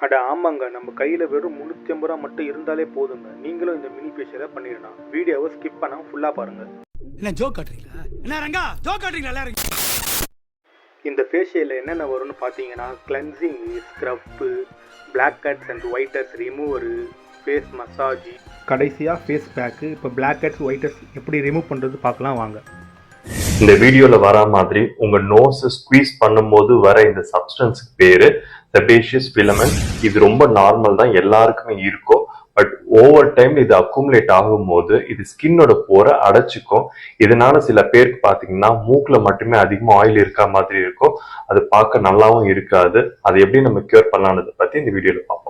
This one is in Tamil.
அட ஆமாங்க நம்ம கையில் வெறும் முந்நூற்றி ஐம்பது ரூபா மட்டும் இருந்தாலே போதுங்க. நீங்களும் இந்த மினி ஃபேஷியலை பண்ணிடலாம் வீடியோவை ஸ்கிப் பண்ணாமல் ஃபுல்லாக பாருங்கள் என்ன ஜோக் காட்டுறீங்களா? என்ன ரங்கா ஜோக் காட்டுறீங்களா எல்லாரும்? இந்த ஃபேஷியலில் என்னென்ன வரும்னு பார்த்தீங்கன்னா cleansing scrub blackheads and whiteheads remover face massage கடைசியாக ஃபேஸ் பேக்கு இப்போ பிளாக் ஹெட்ஸ் ஒயிட் ஹெட்ஸ் எப்படி ரிமூவ் பண்ணுறது பார்க்கலாம் வாங்க. இந்த வீடியோல வர மாதிரி உங்க நோஸ் ஸ்குவீஸ் பண்ணும்போது வர இந்த சப்ஸ்டன்ஸ்க்கு பேரு செபேஷியஸ் ஃபிலமெண்ட் இது ரொம்ப நார்மல் தான். எல்லாருக்குமே இருக்கும் பட் ஓவர் டைம் இது அக்குமுலேட் ஆகும்போது இது ஸ்கின்னோட போரை அடைச்சிக்கும். இதனால சில பேருக்கு பார்த்தீங்கன்னா மூக்கில் மட்டுமே அதிகமாக ஆயில் இருக்க மாதிரி இருக்கும் அது பார்க்க நல்லாவும் இருக்காது. அதை எப்படி நம்ம கியூர் பண்ணலான்றதை பற்றி இந்த வீடியோவில் பார்ப்போம்